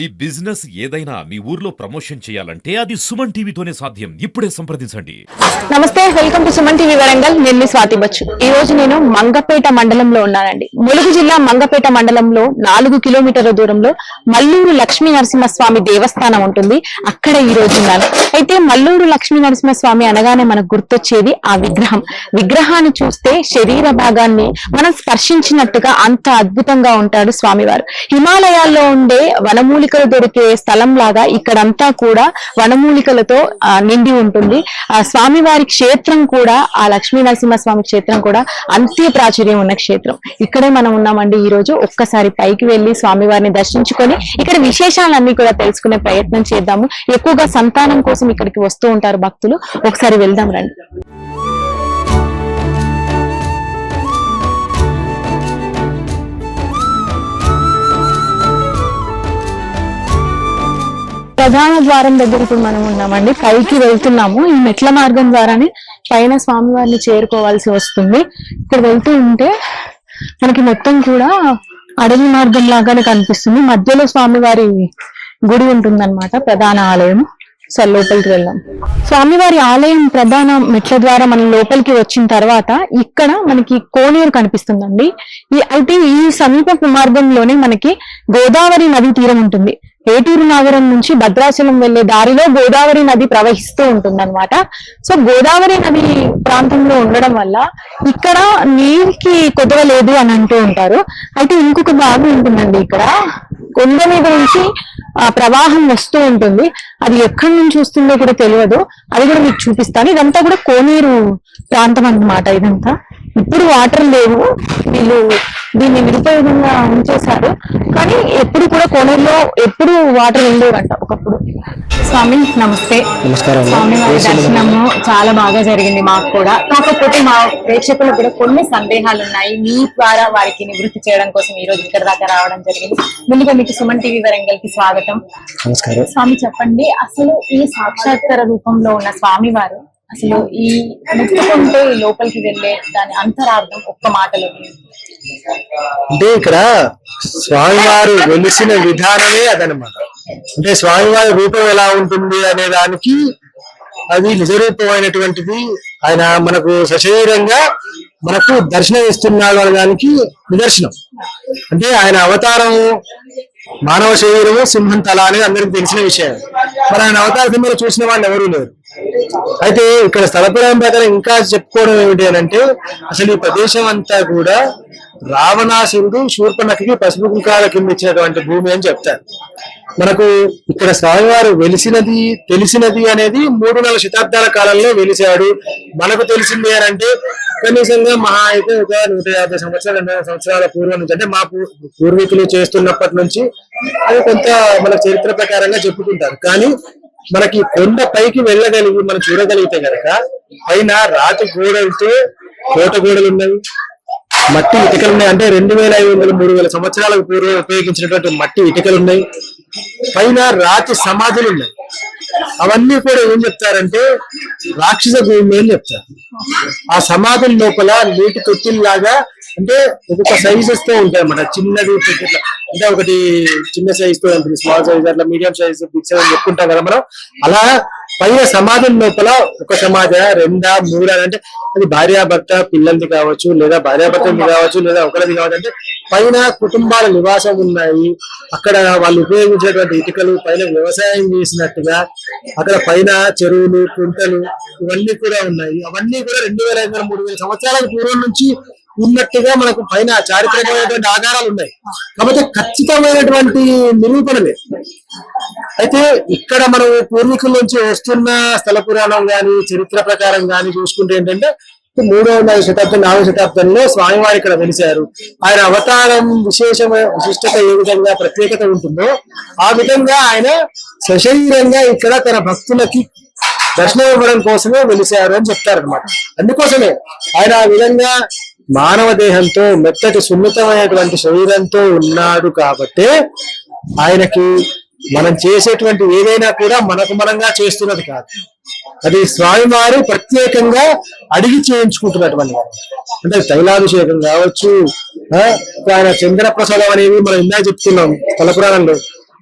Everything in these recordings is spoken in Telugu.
ఈ బిజినెస్ ఏదైనా మీ ఊర్లో ప్రమోషన్ చేయాలంటే అది సుమన్ టీవీతోనే సాధ్యం. ఇప్పుడే సంప్రదించండి. నమస్తే welcome to Suman TV Warangal. నేను స్వాతి బచ్చు. ఈ రోజు నేను మంగపేట మండలంలో ఉన్నానండి. ములుగు జిల్లా మంగపేట మండలంలో నాలుగు కిలోమీటర్ల దూరంలో మల్లూరు లక్ష్మీ నరసింహస్వామి దేవస్థానం ఉంటుంది. అక్కడ ఈ రోజు ఉన్నాను. అయితే మల్లూరు లక్ష్మీ నరసింహస్వామి అనగానే మనకు గుర్తొచ్చేది ఆ విగ్రహం. విగ్రహాన్ని చూస్తే శరీర భాగాన్ని మనం స్పర్శించినట్టుగా అంత అద్భుతంగా ఉంటాడు స్వామివారు. హిమాలయాల్లో ఉండే వనమూలి వనమూలికలు దొరికే స్థలం లాగా ఇక్కడంతా కూడా వనమూలికలతో నిండి ఉంటుంది. ఆ స్వామివారి క్షేత్రం కూడా ఆ లక్ష్మీ నరసింహ స్వామి క్షేత్రం కూడా అంతే ప్రాచుర్యం ఉన్న క్షేత్రం. ఇక్కడే మనం ఉన్నామండి ఈ రోజు ఒక్కసారి పైకి వెళ్ళి స్వామివారిని దర్శించుకొని ఇక్కడ విశేషాలన్నీ కూడా తెలుసుకునే ప్రయత్నం చేద్దాము. ఎక్కువగా సంతానం కోసం ఇక్కడికి వస్తూ ఉంటారు భక్తులు. ఒకసారి వెళ్దాం రండి. ప్రధాన ద్వారం దగ్గర ఇప్పుడు మనం ఉన్నామండి. పైకి వెళ్తున్నాము. ఈ మెట్ల మార్గం ద్వారానే పైన స్వామివారిని చేరుకోవాల్సి వస్తుంది. ఇక్కడ వెళ్తూ ఉంటే మనకి మొత్తం కూడా అడవి మార్గం లాగానే కనిపిస్తుంది. మధ్యలో స్వామివారి గుడి ఉంటుందన్నమాట ప్రధాన ఆలయం. సరే లోపలికి వెళ్దాం. స్వామివారి ఆలయం ప్రధాన మెట్ల ద్వారా మనం లోపలికి వచ్చిన తర్వాత ఇక్కడ మనకి కోనేరు కనిపిస్తుందండి. ఈ అయితే ఈ సమీప మార్గంలోనే మనకి గోదావరి నది తీరం ఉంటుంది. ఏటూరు నగరం నుంచి భద్రాచలం వెళ్ళే దారిలో గోదావరి నది ప్రవహిస్తూ ఉంటుంది సో గోదావరి నది ప్రాంతంలో ఉండడం వల్ల ఇక్కడ నీటికి కొదవ లేదు అని అంటూ ఉంటారు. అయితే ఇంకొక భాగం ఉంటుందండి ఇక్కడ. కొండ మీద నుంచి ఆ ప్రవాహం వస్తూ ఉంటుంది. అది ఎక్కడి నుంచి వస్తుందో కూడా తెలియదు. అది కూడా మీకు చూపిస్తాను. ఇదంతా కూడా కోనేరు ప్రాంతం అన్నమాట ఇదంతా. ఇప్పుడు వాటర్ లేవు. వీళ్ళు దీన్ని నిరుపయోగంగా ఉంచేశారు కానీ ఎప్పుడు కూడా కోనేరులో ఎప్పుడు వాటర్ ఉండేవంట ఒకప్పుడు. స్వామి నమస్తే. నమస్కారం. స్వామి వారి దర్శనము చాలా బాగా జరిగింది మాకు కూడా. కాకపోతే మా ప్రేక్షకులకు కూడా కొన్ని సందేహాలు ఉన్నాయి మీ ద్వారా వారికి నివృత్తి చేయడం కోసం ఈ రోజు ఇక్కడ దాకా రావడం జరిగింది. ముందుగా మీకు సుమన్ టీవీ వరంగల్కి స్వాగతం. నమస్కారం. స్వామి చెప్పండి. అసలు ఈ సాక్షాత్కార రూపంలో ఉన్న స్వామి వారు అసలు ఈ ముట్టుకుంటే ఈ లోపలికి వెళ్ళే దాని అంతరార్థం ఒక్క మాటలో అంటే ఇక్కడ స్వామివారు వెలిసిన విధానమే అదనమాట. అంటే స్వామివారి రూపం ఎలా ఉంటుంది అనే దానికి అది నిజరూపమైనటువంటిది. ఆయన మనకు సశరీరంగా మనకు దర్శనం ఇస్తున్నాడు అనడానికి నిదర్శనం. అంటే ఆయన అవతారం మానవ శరీరము సింహం తల అనేది అందరికి తెలిసిన విషయం. మరి ఆయన అవతార సింహలు చూసిన వాళ్ళు ఎవరూ లేరు. అయితే ఇక్కడ స్థలపురం ప్రకారం ఇంకా చెప్పుకోవడం ఏమిటి అని అంటే అసలు ఈ ప్రదేశం అంతా కూడా రావణాసురుడు శూర్పణకి పసుపు కుంకాల కింద ఇచ్చినటువంటి భూమి అని చెప్తారు. మనకు ఇక్కడ స్వామివారు వెలిసినది తెలిసినది అనేది మూడు నాలుగు శతాబ్దాల కాలంలో వెలిసాడు మనకు తెలిసింది అని అంటే కనీసంగా మహా అయితే ఒక నూట యాభై సంవత్సరాలు రెండు సంవత్సరాల పూర్వం నుంచి అంటే మా పూ- పూర్వీకులు చేస్తున్నప్పటి నుంచి అది కొంత మన చరిత్ర ప్రకారంగా చెప్పుకుంటారు. కానీ మనకి కొండ పైకి వెళ్ళగలిగి మనం చూడగలిగితే కనుక పైన రాతి గోడలతో కోట గోడలు ఉన్నవి మట్టి ఇటుకలు ఉన్నాయి అంటే రెండు వేల ఐదు వందల మూడు వేల సంవత్సరాలకు పూర్వం ఉపయోగించినటువంటి మట్టి ఇటుకలు ఉన్నాయి పైన రాతి సమాధులు ఉన్నాయి అవన్నీ కూడా ఏం చెప్తారంటే రాక్షస భూమి అని చెప్తారు. ఆ సమాధుల లోపల నీటి తొట్టిల్లాగా అంటే ఒక్కొక్క సైజెస్తో ఉంటాయి అన్నమాట. చిన్నది పెద్ద- అంటే ఒకటి చిన్న సైజ్తో ఉంటుంది. స్మాల్ సైజ్ అట్లా మీడియం సైజ్ బిగ్ సైజ్ చెప్పుకుంటాం కదా మనం. అలా పైన సమాజం లోపల ఒక సమాజ రెండా మూడా అంటే అది భార్యాభర్త పిల్లలది కావచ్చు లేదా భార్యాభర్తది కావచ్చు లేదా ఒకరిది కావచ్చు అంటే పైన కుటుంబాల నివాసం ఉన్నాయి. అక్కడ వాళ్ళు ఉపయోగించేటువంటి ఇటుకలు పైన వ్యవసాయం చేసినట్టుగా అక్కడ పైన చెరువులు కుంటలు ఇవన్నీ కూడా ఉన్నాయి. అవన్నీ కూడా రెండు వేల ఐదు వందల మూడు వేల సంవత్సరాల పూర్వం నుంచి ఉన్నట్టుగా మనకు పైన చారిత్రకమైనటువంటి ఆధారాలు ఉన్నాయి. కాబట్టి ఖచ్చితమైనటువంటి నిరూపణలే. అయితే ఇక్కడ మనం పూర్వీకుల నుంచి వస్తున్న స్థల పురాణం గాని చరిత్ర ప్రకారం గాని చూసుకుంటే ఏంటంటే మూడవ నాలుగు శతాబ్దం నాలుగు శతాబ్దంలో స్వామివారు ఇక్కడ వెలిశారు. ఆయన అవతారం విశేషమైన విశిష్టత ఏ విధంగా ప్రత్యేకత ఉంటుందో ఆ విధంగా ఆయన సశరీరంగా ఇక్కడ తన భక్తులకి దర్శనం ఇవ్వడం కోసమే వెలిశారు అని చెప్తారు అనమాట అందుకోసమే ఆయన ఆ విధంగా మానవ దేహంతో మెత్తటి సున్నితమైనటువంటి శరీరంతో ఉన్నాడు కాబట్టి ఆయనకి మనం చేసేటువంటి ఏదైనా కూడా మనకు మనంగా చేస్తున్నది కాదు. అది స్వామివారు ప్రత్యేకంగా అడిగి చేయించుకుంటున్నటువంటి వారు. అంటే తైలాభిషేకం కావచ్చు ఆయన చంద్రప్రసాదం అనేవి మనం ఇందాక చెప్తున్నాం తలపురాణంలో. పురాణంలో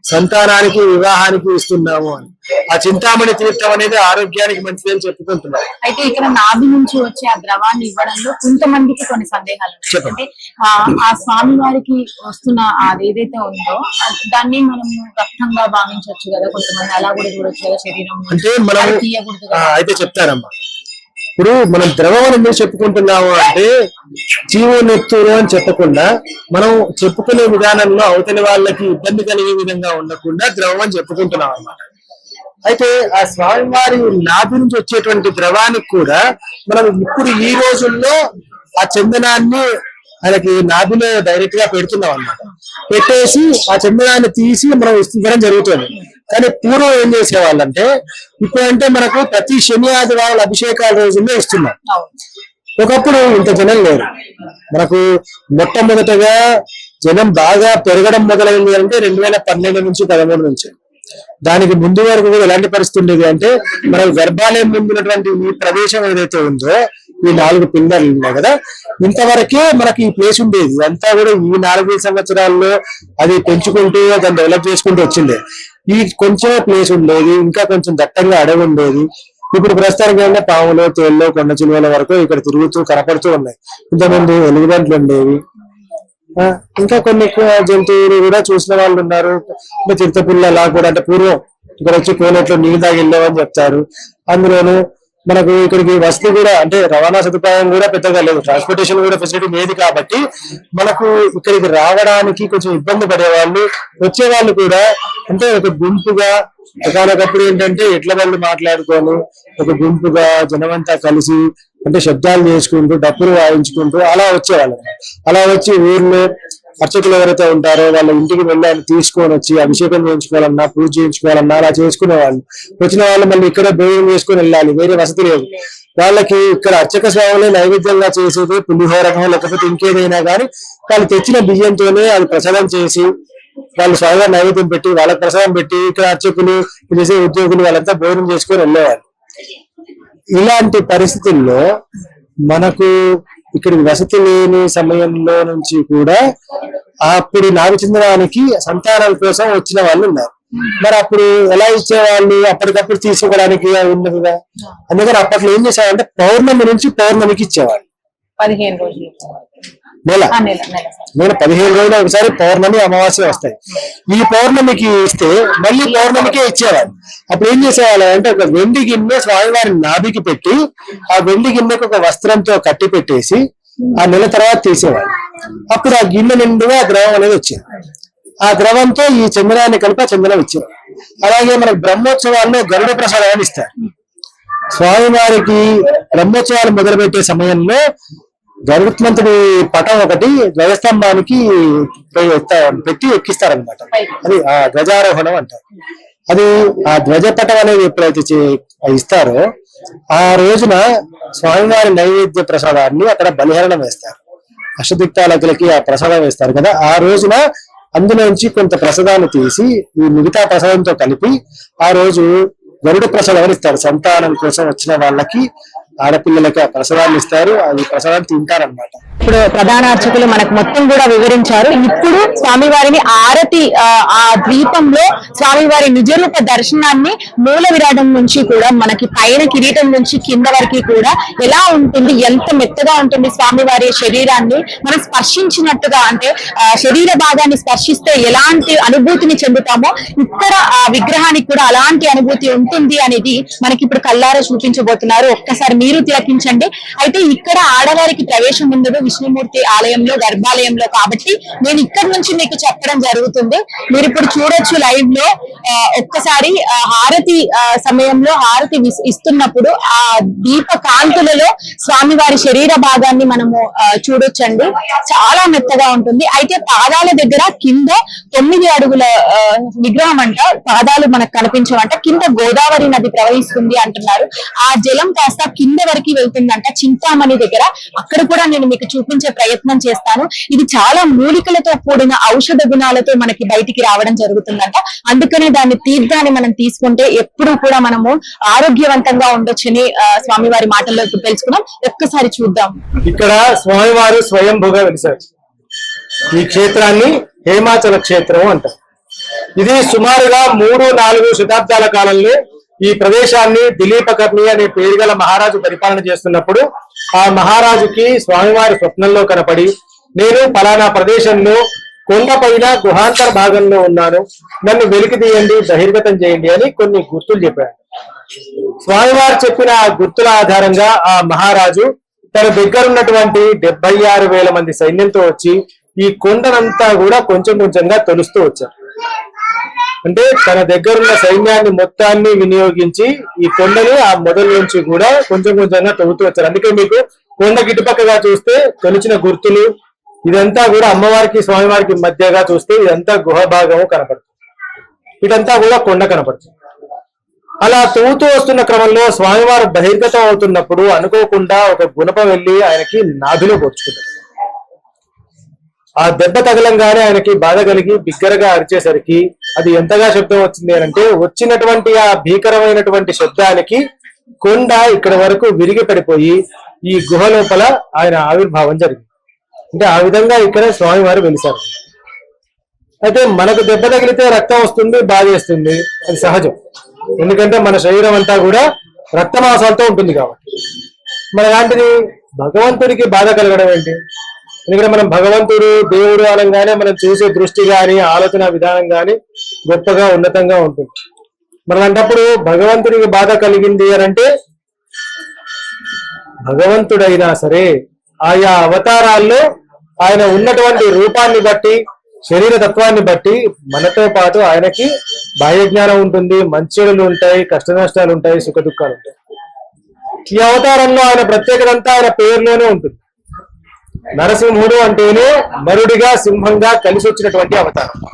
సంతానానికి వివాహానికి ఇస్తున్నాము అని. ఆ చింతామణి తీర్థం అనేది ఆరోగ్యానికి మంచిది అని చెప్పుకుంటున్నాం అయితే ఇక్కడ నాభి నుంచి వచ్చే ఆ ద్రవాన్ని ఇవ్వడంలో కొంతమందికి కొన్ని సందేహాలు. అంటే ఆ, ఆ స్వామి వారికి వస్తున్న అది ఏదైతే ఉందో దాన్ని మనం రక్తంగా భావించవచ్చు కదా కొంతమంది. అలా కూడా చూడొచ్చు కదా శరీరం అంటే మనం అయితే చెప్తారమ్మా ఇప్పుడు మనం ద్రవం అని ఎందుకు చెప్పుకుంటున్నాము అంటే జీవో నెత్తురు అని చెప్పకుండా మనం చెప్పుకునే విధానంలో అవతలి వాళ్ళకి ఇబ్బంది కలిగే విధంగా ఉండకుండా ద్రవం అని చెప్పుకుంటున్నాం అన్నమాట. అయితే ఆ స్వామివారి నాభి నుంచి వచ్చేటువంటి ద్రవానికి కూడా మనం ఇప్పుడు ఈ రోజుల్లో ఆ చందనాన్ని ఆయనకి నాభిలో డైరెక్ట్గా పెడుతున్నాం అన్నమాట. పెట్టేసి ఆ చందనాన్ని తీసి మనం ఇవ్వడం జరుగుతుంది. కానీ పూర్వం ఏం చేసేవాళ్ళంటే ఇప్పుడంటే మనకు ప్రతి శని ఆదివారాల అభిషేకాల రోజుల్లో ఇస్తున్నాం. ఒకప్పుడు ఇంత జనం లేరు. మనకు మొట్టమొదటగా జనం బాగా పెరగడం మొదలైంది అంటే రెండు వేల పన్నెండు నుంచి పదమూడు నుంచి. దానికి ముందు వరకు కూడా ఎలాంటి పరిస్థితి ఉండేది అంటే మన గర్భాలయం ముందు ఉన్నటువంటి ఈ ప్రదేశం ఏదైతే ఉందో ఈ నాలుగు పిల్లర్లు ఉన్నాయి కదా ఇంతవరకే మనకి ఈ ప్లేస్ ఉండేది. ఇదంతా కూడా ఈ నాలుగు సంవత్సరాల్లో అది పెంచుకుంటూ దాన్ని డెవలప్ చేసుకుంటూ వచ్చింది. ఈ కొంచెం ప్లేస్ ఉండేది ఇంకా కొంచెం దట్టంగా అడవి ఉండేది. ఇప్పుడు ప్రస్తుతానికి ఏంటంటే పాములు తేళ్ళు కొండ చిలువల వరకు ఇక్కడ తిరుగుతూ కనపడుతూ ఉన్నాయి. ఇంతకుముందు ఎలుగుబంట్లు ఉండేవి. ఇంకా కొన్ని జంతువులు కూడా చూసిన వాళ్ళు ఉన్నారు. అంటే చిరుతపుల్ల కూడా అంటే పూర్వం ఇక్కడ వచ్చి కోనేట్లో నీళ్ళు తాగి వెళ్ళామని చెప్తారు. అందులోను మనకు ఇక్కడికి వసతి కూడా అంటే రవాణా సదుపాయం కూడా పెద్దగా లేదు. ట్రాన్స్పోర్టేషన్ కూడా ఫెసిలిటీ లేదు కాబట్టి మనకు ఇక్కడికి రావడానికి కొంచెం ఇబ్బంది పడేవాళ్ళు వచ్చే వాళ్ళు కూడా అంటే ఒక గుంపుగా ఒకనొకప్పుడు ఏంటంటే ఎట్ల వాళ్ళు మాట్లాడుకొని ఒక గుంపుగా జనమంతా కలిసి అంటే శబ్దాలు చేసుకుంటూ డప్పులు వాయించుకుంటూ అలా వచ్చేవాళ్ళు. అలా వచ్చి ఊర్లో అర్చకులు ఎవరైతే ఉంటారో వాళ్ళ ఇంటికి వెళ్ళి ఆయన తీసుకొని వచ్చి అభిషేకం చేయించుకోవాలన్నా పూజ చేయించుకోవాలన్నా అలా చేసుకునేవాళ్ళు. వచ్చిన వాళ్ళు మళ్ళీ ఇక్కడ భోజనం చేసుకుని వెళ్ళాలి వేరే వసతి లేదు. వాళ్ళకి ఇక్కడ అర్చక సేవలే నైవేద్యంగా చేసేది పులిహోరమో లేకపోతే ఇంకేదైనా కానీ వాళ్ళు తెచ్చిన బియ్యంతోనే అది ప్రసాదం చేసి వాళ్ళు స్వయంగా నైవేద్యం పెట్టి వాళ్ళకి ప్రసాదం పెట్టి ఇక్కడ అర్చకులు చేసే ఉద్యోగులు వాళ్ళంతా భోజనం చేసుకొని వెళ్ళేవాళ్ళు. ఇలాంటి పరిస్థితుల్లో మనకు ఇక్కడికి వసతి లేని సమయంలో నుంచి కూడా అప్పుడు నాగచంద్రానికి సంతానం కోసం వచ్చిన వాళ్ళు ఉన్నారు. మరి అప్పుడు ఎలా ఇచ్చేవాళ్ళు? అప్పటికప్పుడు తీసుకోవడానికి ఉన్నదిగా అందుకని అప్పట్లో ఏం చేసేవాళ్ళంటే పౌర్ణమి నుంచి పౌర్ణమికి ఇచ్చేవాళ్ళు. పదిహేను రోజులు నెల. నెల పదిహేను రోజులు ఒకసారి పౌర్ణమి అమావాస్య వస్తాయి. ఈ పౌర్ణమికి ఇస్తే మళ్ళీ పౌర్ణమికే ఇచ్చేవారు. అప్పుడు ఏం చేసేవాళ్ళు అంటే ఒక వెండి గిన్నె స్వామివారి నాభికి పెట్టి ఆ వెండి గిన్నెకు ఒక వస్త్రంతో కట్టి పెట్టేసి ఆ నెల తర్వాత తీసేవాళ్ళు అప్పుడు ఆ గిన్నె నిండుగా ఆ ద్రవం అనేది వచ్చింది. ఆ ద్రవంతో ఈ చందనాన్ని కలిపి ఆ చందనం ఇచ్చారు. అలాగే మనకు బ్రహ్మోత్సవాల్లో గరుడ ప్రసాదాన్ని ఇస్తారు. స్వామివారికి బ్రహ్మోత్సవాలు మొదలుపెట్టే సమయంలో గరుత్మంతుడి పటం ఒకటి ధ్వజస్తంభానికి పెట్టి ఎక్కిస్తారనమాట అది ఆ ధ్వజారోహణం అంటారు. అది ఆ ధ్వజపటం అనేది ఎప్పుడైతే చే- ఇస్తారో ఆ రోజున స్వామివారి నైవేద్య ప్రసాదాన్ని అక్కడ బలిహరణం వేస్తారు. అష్టదిక్తాలకులకి ఆ ప్రసాదం వేస్తారు కదా. ఆ రోజున అందులోంచి కొంత ప్రసాదాన్ని తీసి ఈ మిగతా ప్రసాదంతో కలిపి ఆ రోజు గరుడ ప్రసాదం ఇస్తారు. సంతానం కోసం వచ్చిన వాళ్ళకి ఆడపిల్లలకి ఆ ప్రసాదాన్ని ఇస్తారు. అది ప్రసాదాన్ని తింటారనమాట ఇప్పుడు ప్రధాన అర్చకులు మనకు మొత్తం కూడా వివరించారు. ఇప్పుడు స్వామివారిని ఆరతి ఆ, ద్వీపంలో స్వామివారి నిజరూప దర్శనాన్ని మూల విరాటం నుంచి కూడా మనకి పైన కిరీటం నుంచి కింద వరకు కూడా ఎలా ఉంటుంది ఎంత మెత్తగా ఉంటుంది స్వామివారి శరీరాన్ని మనం స్పర్శించినట్టుగా అంటే ఆ, శరీర భాగాన్ని స్పర్శిస్తే ఎలాంటి అనుభూతిని చెందుతామో ఇక్కడ ఆ విగ్రహానికి కూడా అలాంటి అనుభూతి ఉంటుంది అనేది మనకి ఇప్పుడు కల్లారా చూపించబోతున్నారు. ఒక్కసారి మీరు తిలకించండి. అయితే ఇక్కడ ఆడవారికి ప్రవేశం ఉండదు. విష్ణుమూర్తి ఆలయంలో గర్భాలయంలో కాబట్టి నేను ఇక్కడ నుంచి మీకు చెప్పడం జరుగుతుంది. మీరు ఇప్పుడు చూడొచ్చు లైవ్లో ఒక్కసారి హారతి సమయంలో హారతి ఇస్తున్నప్పుడు ఆ దీప కాంతులలో స్వామివారి శరీర భాగాన్ని మనము చూడొచ్చండి. చాలా మెత్తగా ఉంటుంది. అయితే పాదాల దగ్గర కింద తొమ్మిది అడుగుల విగ్రహం అంట పాదాలు మనకు కనిపించవంట. కింద గోదావరి నది ప్రవహిస్తుంది అంటున్నారు. ఆ జలం కాస్త కింద వరకు వెళ్తుందంట చింతామణి దగ్గర. అక్కడ కూడా నేను మీకు చూపించే ప్రయత్నం చేస్తాను. ఇది చాలా మూలికలతో కూడిన ఔషధ గుణాలతో మనకి బయటికి రావడం జరుగుతుందంట. అందుకనే దాన్ని తీర్థాన్ని మనం తీసుకుంటే ఎప్పుడు కూడా మనము ఆరోగ్యవంతంగా ఉండొచ్చని స్వామి వారి మాటల్లో తెలుసుకున్నాం. ఒక్కసారి చూద్దాం. ఇక్కడ స్వామివారు స్వయంభుగా వెలిసారు ఈ క్షేత్రాన్ని హేమాచల క్షేత్రం అంటారు. ఇది సుమారుగా మూడు నాలుగు శతాబ్దాల కాలంలో ఈ ప్రదేశాన్ని దిలీపకర్ణి అనే పేరు గల మహారాజు పరిపాలన చేస్తున్నప్పుడు ఆ మహారాజుకి స్వామివారి స్వప్నంలో కనపడి నేను పలానా ప్రదేశంలో కొండపైన గుహాంతర భాగంలో ఉన్నాను. నన్ను వెలికి తీయండి బహిర్గతం చేయండి అని కొన్ని గుర్తులు చెప్పాడు. స్వామివారు చెప్పిన ఆ గుర్తుల ఆధారంగా ఆ మహారాజు తన దగ్గర ఉన్నటువంటి డెబ్బై ఆరు వేల మంది సైన్యంతో వచ్చి ఈ కొండనంతా కూడా కొంచెం కొంచెంగా తొలుస్తూ వచ్చారు. అంటే తన దగ్గర ఉన్న సైన్యాన్ని మొత్తాన్ని వినియోగించి ఈ కొండని ఆ మొదల నుంచి కూడా కొంచెం కొంచెంగా తవ్వుతూ వచ్చారు. అందుకే మీకు కొండ గిటుపక్కగా చూస్తే తొలిచిన గుర్తులు ఇదంతా కూడా అమ్మవారికి స్వామివారికి మధ్యగా చూస్తే ఇదంతా గుహ భాగము కనపడుతుంది. ఇదంతా కూడా కొండ కనపడుతుంది. అలా తవ్వుతూ వస్తున్న క్రమంలో స్వామివారు బహిర్గతం అవుతున్నప్పుడు అనుకోకుండా ఒక గుణప వెళ్ళి ఆయనకి నాభిలో పొడుచుకున్నారు ఆ దెబ్బ తగలంగానే ఆయనకి బాధ కలిగి బిగ్గరగా అరిచేసరికి అది ఎంతగా శబ్దం వచ్చింది అంటే వచ్చినటువంటి ఆ భీకరమైనటువంటి శబ్దానికి కొండ ఇక్కడ వరకు విరిగి పడిపోయి ఈ గుహ లోపల ఆయన ఆవిర్భావం జరిగింది. అంటే ఆ విధంగా ఇక్కడ స్వామివారు వెలిశారు. అయితే మనకు దెబ్బ తగిలితే రక్తం వస్తుంది బాధేస్తుంది అది సహజం. ఎందుకంటే మన శరీరం అంతా కూడా రక్తమాసాలతో ఉంటుంది కాబట్టి. మన లాంటిది భగవంతుడికి బాధ కలగడం ఏంటి? ఎందుకంటే మనం భగవంతుడు దేవుడు అనగానే మనం చూసే దృష్టి కానీ ఆలోచన విధానం కానీ గొప్పగా ఉన్నతంగా ఉంటుంది. మనం అంటప్పుడు భగవంతుడికి బాధ కలిగింది అని అంటే భగవంతుడైనా సరే ఆయా అవతారాల్లో ఆయన ఉన్నటువంటి రూపాన్ని బట్టి శరీర తత్వాన్ని బట్టి మనతో పాటు ఆయనకి బాహ్య జ్ఞానం ఉంటుంది మంచిలు ఉంటాయి కష్ట నష్టాలు ఉంటాయి సుఖ దుఃఖాలు ఉంటాయి. ఈ అవతారంలో ఆయన ప్రత్యేకత అంతా ఆయన పేరులోనే ఉంటుంది. నరసింహుడు అంటేనే నరుడిగా సింహంగా కలిసి వచ్చినటువంటి అవతారం.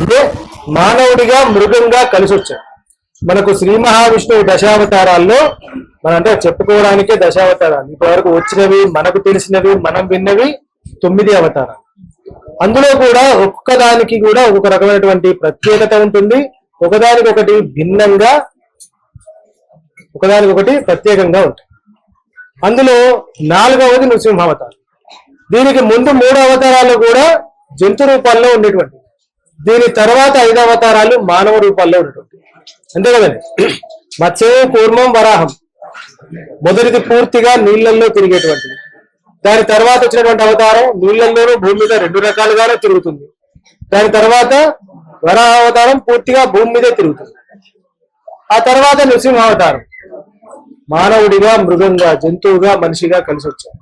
అంటే మానవుడిగా మృగంగా కలిసి వచ్చాడు మనకు శ్రీ మహావిష్ణువు దశావతారాల్లో మన అంటే చెప్పుకోవడానికే దశావతారాలు. ఇప్పటివరకు వచ్చినవి మనకు తెలిసినవి మనం విన్నవి తొమ్మిది అవతారాలు. అందులో కూడా ఒక్కొక్క దానికి కూడా ఒక్కొక్క రకమైనటువంటి ప్రత్యేకత ఉంటుంది. ఒకదానికొకటి భిన్నంగా ఒకదానికొకటి ప్రత్యేకంగా ఉంటుంది. అందులో నాలుగవది నృసింహ అవతారం దీనికి ముందు మూడు అవతారాలు కూడా జంతు రూపాల్లో ఉండేటువంటి. దీని తర్వాత ఐదు అవతారాలు మానవ రూపాల్లో ఉన్నటువంటి. అంతే కదండి? మత్స్యం కూర్మం వరాహం. మొదటిది పూర్తిగా నీళ్ళలో తిరిగేటువంటిది దాని తర్వాత వచ్చినటువంటి అవతారం నీళ్ళలోనూ భూమి మీద రెండు రకాలుగానే తిరుగుతుంది. దాని తర్వాత వరాహ అవతారం పూర్తిగా భూమి మీదే తిరుగుతుంది. ఆ తర్వాత నృసింహ అవతారం మానవుడిగా మృగంగా జంతువుగా మనిషిగా కలిసి వచ్చాడు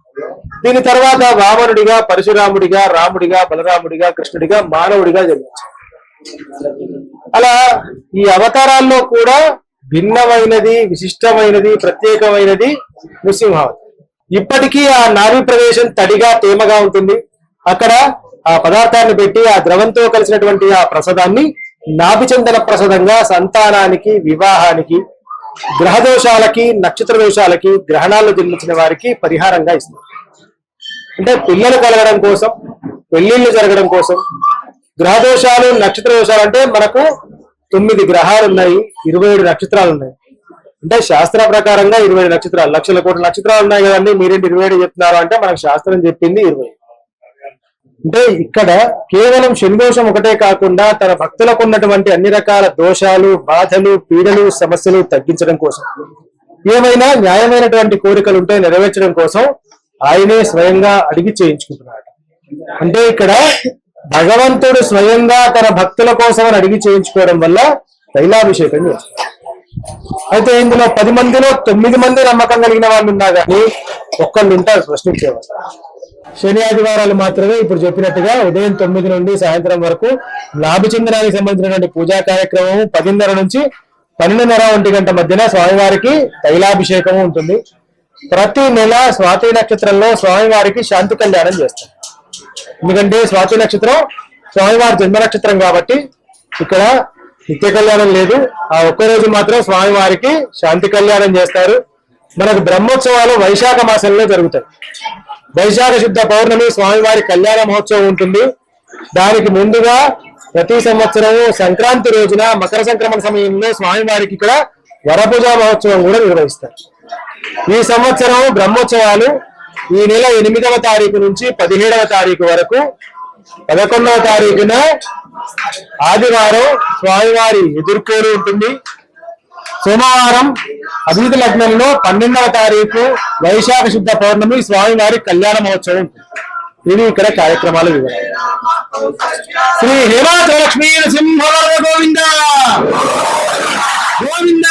దీని తర్వాత వామనుడిగా పరశురాముడిగా రాముడిగా బలరాముడిగా కృష్ణుడిగా మానవుడిగా జన్మించాడు అలా ఈ అవతారాల్లో కూడా భిన్నమైనది విశిష్టమైనది ప్రత్యేకమైనది నృసింహావతారం ఇప్పటికీ ఆ నాభి ప్రదేశం తడిగా తేమగా ఉంటుంది. అక్కడ ఆ పదార్థాన్ని పెట్టి ఆ ద్రవంతో కలిసినటువంటి ఆ ప్రసాదాన్ని నాభిచందన ప్రసాదంగా సంతానానికి వివాహానికి గ్రహ దోషాలకి నక్షత్ర దోషాలకి గ్రహణాల్లో జన్మించిన వారికి పరిహారంగా ఇస్తారు అంటే పిల్లలు కలగడం కోసం పెళ్ళిళ్ళు జరగడం కోసం గ్రహ దోషాలు నక్షత్ర దోషాలు అంటే మనకు తొమ్మిది గ్రహాలు ఉన్నాయి ఇరవై ఏడు నక్షత్రాలు ఉన్నాయి. అంటే శాస్త్ర ప్రకారంగా ఇరవై నక్షత్రాలు లక్షల కోట్ల నక్షత్రాలు ఉన్నాయి కదండి మీరేంటి ఇరవై ఏడు చెప్తున్నారు అంటే మనకు శాస్త్రం చెప్పింది ఇరవై అంటే ఇక్కడ కేవలం శని దోషం ఒకటే కాకుండా తన భక్తులకు ఉన్నటువంటి అన్ని రకాల దోషాలు బాధలు పీడలు సమస్యలు తగ్గించడం కోసం. ఏమైనా న్యాయమైనటువంటి కోరికలు ఉంటే నెరవేర్చడం కోసం ఆయనే స్వయంగా అడిగి చేయించుకుంటున్నాడు అంటే ఇక్కడ భగవంతుడు స్వయంగా తన భక్తుల కోసం అడిగి చేయించుకోవడం వల్ల తైలాభిషేకం చేస్తారు. అయితే ఇందులో పది మందిలో తొమ్మిది మంది నమ్మకం కలిగిన వాళ్ళు ఉన్నా కానీ ఒక్కళ్ళు ఉంటారు ప్రశ్నించేవాళ్ళు. శని ఆదివారాలు మాత్రమే ఇప్పుడు చెప్పినట్టుగా ఉదయం తొమ్మిది నుండి సాయంత్రం వరకు లాభిచందనానికి సంబంధించినటువంటి పూజా కార్యక్రమం పదిన్నర నుంచి పన్నెండున్నర ఒంటి గంట మధ్యన స్వామివారికి తైలాభిషేకం ఉంటుంది. ప్రతి నెల స్వాతి నక్షత్రంలో స్వామివారికి శాంతి కళ్యాణం చేస్తారు. ఎందుకంటే స్వాతి నక్షత్రం స్వామివారి జన్మ నక్షత్రం కాబట్టి ఇక్కడ నిత్య కళ్యాణం లేదు. ఆ ఒక్క రోజు మాత్రం స్వామివారికి శాంతి కళ్యాణం చేస్తారు. మనకు బ్రహ్మోత్సవాలు వైశాఖ మాసంలో జరుగుతాయి. వైశాఖ శుద్ధ పౌర్ణమి స్వామివారి కళ్యాణ మహోత్సవం ఉంటుంది. దానికి ముందుగా ప్రతి సంవత్సరం సంక్రాంతి రోజున మకర సంక్రమణ సమయంలో స్వామివారికి ఇక్కడ వరపూజ మహోత్సవం కూడా నిర్వహిస్తారు. ఈ సంవత్సరం బ్రహ్మోత్సవాలు ఈ నెల ఎనిమిదవ తారీఖు నుంచి పదిహేడవ తారీఖు వరకు. పదకొండవ తారీఖున ఆదివారం స్వామివారి ఎదుర్కోలు ఉంటుంది. సోమవారం అభివృద్ధి లగ్నంలో పన్నెండవ తారీఖు వైశాఖ శుద్ధ పౌర్ణమి స్వామివారి కళ్యాణ మహోత్సవం. ఇది ఇక్కడ కార్యక్రమాల వివరాలు. శ్రీ హేమాత లక్ష్మీ నృసింహ గోవింద! గోవింద!